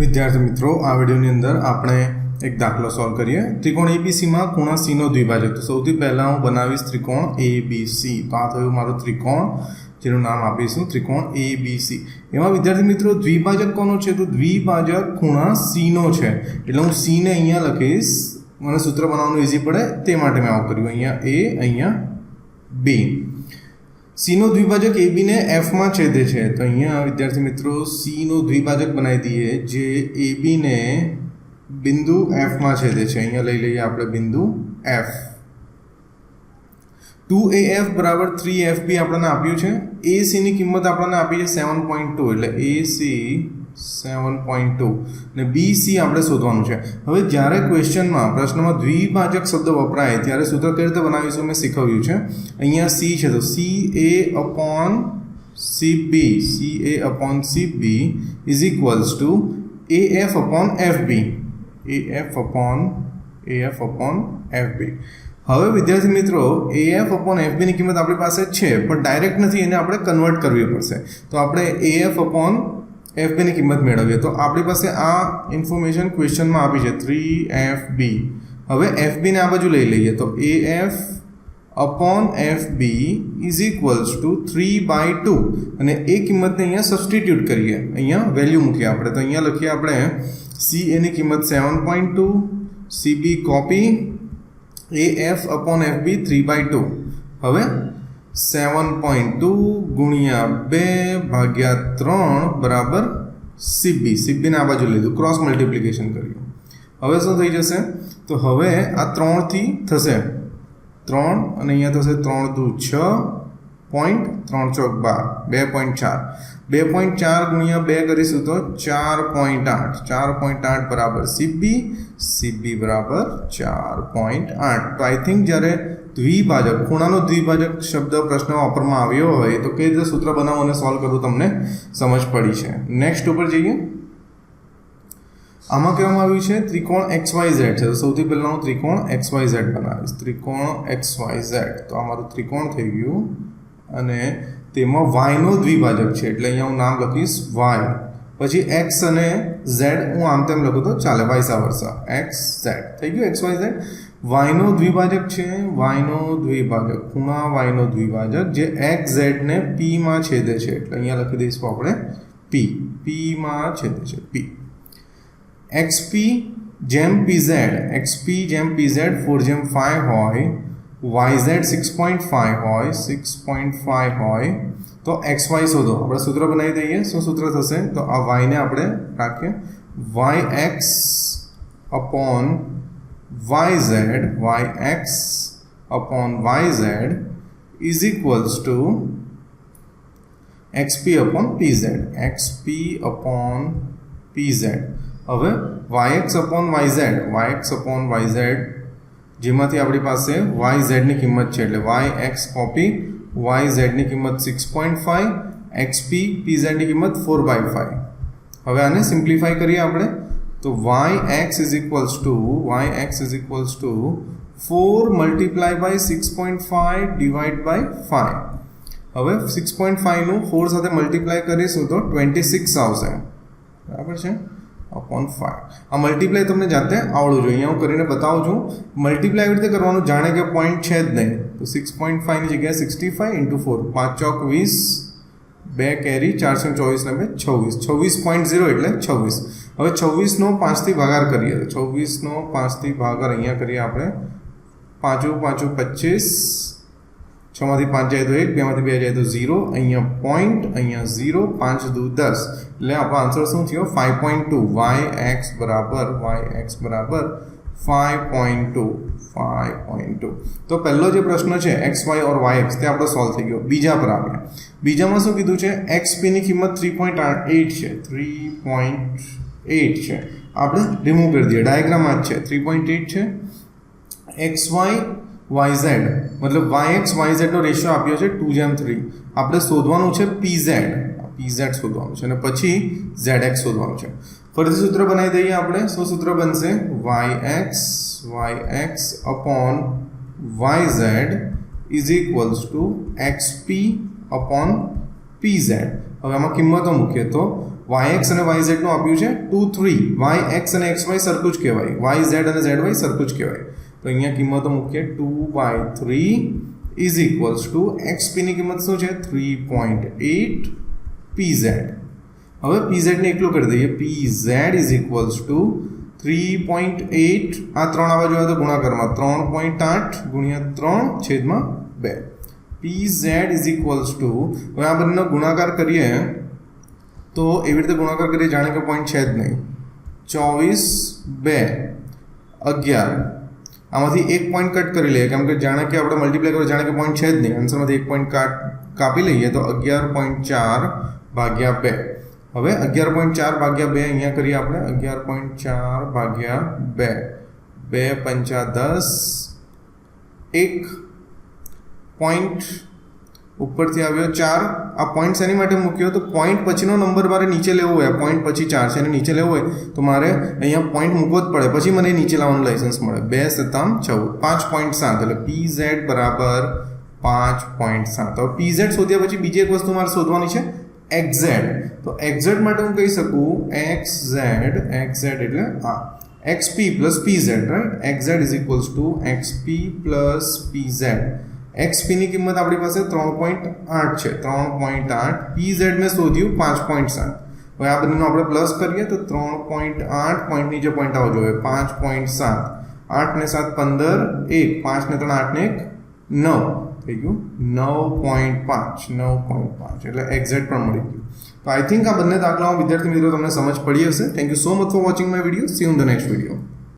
વિદ્યાર્થી મિત્રો, આ વિડીયોની અંદર આપણે એક દાખલો સોલ્વ કરીએ. ત્રિકોણ એબીસીમાં ખૂણા સીનો દ્વિભાજક. તો સૌથી પહેલાં હું બનાવીશ ત્રિકોણ એબીસી તો આ થયું મારું ત્રિકોણ, જેનું નામ આપીશું ત્રિકોણ એબીસી એમાં વિદ્યાર્થી મિત્રો, દ્વિભાજક કોનો છે? તો દ્વિભાજક ખૂણા સીનો છે. એટલે હું સીને અહીંયા લખીશ. મને સૂત્ર બનાવવાનું ઇઝી પડે, તે માટે મેં આવું કર્યું. અહીંયા એ અહીંયા બી સીનો દ્વિભાજક એ બીને એફમાં છેદે છે. તો અહીંયા, વિદ્યાર્થી મિત્રો, સીનો દ્વિભાજક બનાવી દઈએ જે એ બીને બિંદુ એફમાં છેદે છે. અહીંયા લઈ લઈએ આપણે બિંદુ એફ ટુ એ એફ બરાબર થ્રી એફ બી આપણને આપ્યું છે. એ ની કિંમત આપણને આપી છે 7.2 એટલે AC 7.2 ને સી આપણે શોધવાનું છે. હવે જ્યારે ક્વેશ્ચનમાં પ્રશ્નમાં દ્વિભાજક શબ્દ વપરાય, ત્યારે સૂત્ર કઈ રીતે બનાવીશું? મેં શીખવ્યું છે. અહીંયા સી છે. તો C A upon CB C A upon CB is equals to A F upon FB A F upon A F upon FB હવે વિદ્યાર્થી મિત્રો AF અપોન એફબીની કિંમત આપણી પાસે છે, પણ ડાયરેક્ટ નથી, એને આપણે કન્વર્ટ કરવી પડશે. તો આપણે AF અપોન FB બીની કિંમત મેળવીએ. તો આપણી પાસે આ ઇન્ફોર્મેશન ક્વેશ્ચનમાં આપી છે. થ્રી એફ બી હવે એફ બીને આ બાજુ લઈ લઈએ. તો A F upon F B is equals to three by two અને એ કિંમતને અહીંયા સબસ્ટિટ્યૂટ કરીએ. અહીંયા વેલ્યુ મૂકીએ આપણે. તો અહીંયા લખીએ આપણે સી એની કિંમત seven point two CB copy A F upon F B three by two હવે સેવન પોઈન્ટ ટુ ગુણ્યા બે ભાગ્યા ત્રણ બરાબર સીબી. સીબીને આ બાજુ લીધું. ક્રોસ મલ્ટિપ્લિકેશન કર્યું. હવે શું થઈ જશે? તો હવે આ ત્રણથી થશે. ત્રણ અને અહીંયા થશે ત્રણ દુ છ પોઈન્ટ ત્રણ ચોક બાર. બે પોઈન્ટ ચાર. બે પોઈન્ટ ચાર ગુણ્યા બે કરીશું તો ચાર પોઈન્ટ આઠ. ચાર પોઈન્ટ આઠ બરાબર સીબી. સીબી બરાબર ચાર પોઈન્ટ આઠ. તો આઈ થિંક જ્યારે દ્વિભાજક, ખૂણાનો દ્વિભાજક શબ્દ પ્રશ્ન વાપરવામાં આવ્યો હોય તો કઈ રીતે સૂત્ર બનાવો અને સોલ્વ કરવું તમને સમજ પડી છે. નેક્સ્ટ ઉપર જઈએ. આમાં કહેવામાં આવ્યું છે, ત્રિકોણ એક્સ વાય ઝેડ છે. સૌથી પહેલાં હું ત્રિકોણ એક્સ વાય ઝેડ બનાવીશ. ત્રિકોણ એક્સ વાય ઝેડ. તો આ મારું ત્રિકોણ થઈ ગયું. અને તેમાં વાયનો દ્વિભાજક છે. એટલે અહીંયા હું નામ લખીશ વાય. પછી એક્સ અને ઝેડ હું આમ તેમ લખું તો ચાલે વાયસા વર્ષા એક્સ ઝેડ. થઈ ગયું એક્સ વાય ઝેડ? વાયનો દ્વિભાજક છે, વાયનો દ્વિભાજક, ખૂણા વાયનો દ્વિભાજક, જે એક્સ ઝેડને પીમાં છેદે છે. એટલે અહીંયા લખી દઈશું આપણે પી પીમાં છેદે છે પી એક્સપી જેમ પીઝેડ એક્સપી જેમ પીઝેડ ફોર જેમ ફાઈવ હોય Y Z six point five હોય સિક્સ પોઈન્ટ ફાઈવ હોય, તો એક્સ વાય શોધો. આપણે સૂત્ર બનાવી દઈએ. શું સૂત્ર થશે? તો આ વાયને આપણે રાખીએ. Y X upon Y Z Y X upon Y Z is equals to X P upon P Z X P upon P Z હવે Y X upon Y Z Y X upon Y Z જેમાંથી આપણી પાસે Y ઝેડની કિંમત છે એટલે Y X copy Y ઝેડની કિંમત six point five XP P ઝેડની કિંમત ફોર બાય ફાઈવ હવે આને સિમ્પ્લિફાઈ કરીએ આપણે. તો Y X is equals to Y X is equals to four multiply by six point five divide by five હવે six point ફાઈવનું ફોર સાથે multiply કરીશું તો ટ્વેન્ટી સિક્સ આવશે. બરાબર છે? અપોન ફાઈવ આ મલ્ટીપ્લાય તમને જાતે આવડવું જોઈએ. અહીંયા હું કરીને બતાવું છું. મલ્ટીપ્લાય એવી રીતે કરવાનું, જાણે કે પોઈન્ટ છે જ નહીં. તો સિક્સ પોઈન્ટ ફાઈવની જગ્યાએ સિક્સટી ફાઈવ ઇન્ટુ ફોર પાંચ ચોક વીસ, બે કેરી, ચારસો ચોવીસ ને બે છવ્વીસ. છવ્વીસ પોઈન્ટ ઝીરો એટલે છવ્વીસ. હવે છવ્વીસનો પાંચથી ભાગાર કરીએ. તો છવ્વીસનો પાંચથી ભાગાર અહીંયા કરીએ આપણે. પાંચું પાંચું, પચીસ. છમાંથી પાંચ જાય તો એક, બેમાંથી બે જાય તો ઝીરો. અહીંયા પોઈન્ટ અહીંયા ઝીરો, પાંચ દુ દસ. એટલે આપણો આન્સર શું થયો? Five point two Y X બરાબર વાય એક્સ બરાબર five point two five point two તો પહેલો જે પ્રશ્ન છે X Y or Y X તે આપણો સોલ્વ થઈ ગયો. બીજા પર આવ્યા બીજામાં શું કીધું છે? એક્સ પીની કિંમત થ્રી પોઈન્ટ એઇટ છે. થ્રી પોઈન્ટ એઇટ છે. આપણે રિમૂવ કરી દઈએ. ડાયાગ્રામ જ છે. થ્રી પોઈન્ટ એઇટ છે. એક્સ વાય વાય ઝેડ મતલબ વાય એક્સ વાય ઝેડનો રેશિયો આપ્યો છે ટુ જેમ થ્રી આપણે શોધવાનું છે પી ઝેડ પી ઝેડ શોધવાનું છે અને પછી ઝેડ એક્સ શોધવાનું છે. ફરીથી સૂત્ર બનાવી દઈએ આપણે. શું સૂત્ર બનશે? Y X Y X upon Y Z is equals to X P upon P Z હવે આમાં કિંમતો મૂકીએ તો વાય એક્સ અને વાય ઝેડનું આપ્યું છે ટુ થ્રી. વાય એક્સ અને એક્સ વાય સરખું જ કહેવાય. વાય ઝેડ અને ઝેડ વાય સરખું જ કહેવાય. તો અહીંયા કિંમતો મૂકીએ. Two Y three is equals to એક્સપીની કિંમત શું છે? Three point eight P Z. હવે પી ઝેડને એકલું કરી દઈએ. P Z is equals to three point eight. આ ત્રણ આવા જોયા તો ગુણાકારમાં ત્રણ પોઈન્ટ આઠ ગુણ્યા ત્રણ છેદમાં બે. P Z is equals to. હવે આ બંનેનો ગુણાકાર કરીએ. તો એવી રીતે ગુણાકાર કરીએ જાણે કે પોઈન્ટ છે જ નહીં. ચોવીસ બે અગિયાર. આમાંથી એક પોઈન્ટ કટ કરી લઈએ, કેમ કે જાણે કે આપણે મલ્ટીપ્લાય કરીએ જાણે કે પોઈન્ટ છે જ નહીં. આન્સરમાંથી એક પોઈન્ટ કાટ કાપી લઈએ તો અગિયાર પોઈન્ટ ચાર ભાગ્યા બે. હવે અગિયાર પોઈન્ટ ચાર ભાગ્યા બે અહીંયા કરીએ આપણે. અગિયાર પોઈન્ટ ચાર ભાગ્યા બે. બે પંચા દસ. એક પોઈન્ટ ઉપરથી આવ્યો ચાર. આ પોઈન્ટ શેની માટે મૂક્યો? તો પોઈન્ટ પછીનો નંબર મારે નીચે લેવો હોય. પોઈન્ટ પછી ચાર છે અને નીચે લેવો હોય, તો મારે અહીંયા પોઈન્ટ મૂકવો જ પડે. પછી મને નીચે લાવવાનું લાઇસન્સ મળે. બે સત્તામ ચૌદ. પાંચ પોઈન્ટ સાત, એટલે પી ઝેડ બરાબર પાંચ પોઈન્ટ સાત. હવે પી ઝેડ શોધ્યા પછી બીજી એક વસ્તુ મારે શોધવાની છે એક્ઝેડ તો એક્ઝેડ માટે હું કહી શકું એક્સ ઝેડ એક્સ ઝેડ એટલે આ. X P plus P Z right XZ is equals to X P plus P Z X પીની કિંમત આપણી પાસે ત્રણ પોઈન્ટ આઠ છે. ત્રણ પોઈન્ટ આઠ. પી ઝેડ મેં શોધ્યું પાંચ પોઈન્ટ સાત. હવે આ બંનેનો આપણે પ્લસ કરીએ તો ત્રણ પોઈન્ટ આઠ પોઈન્ટ નીચે પોઈન્ટ આવવો જોઈએ. પાંચ પોઈન્ટ સાત. આઠ ને સાત પંદર, એક. પાંચ ને ત્રણ, આઠ ને એક, નવ. થઈ ગયું. નવ પોઈન્ટ પાંચ. નવ પોઈન્ટ પાંચ. એટલે એક્ઝેક્ટ પણ મળી ગયું. તો આઈ થિંક આ બંને દાખલાઓ વિદ્યાર્થી મિત્રો તમને સમજ પડી હશે. Thank you so much for watching my video see in the next video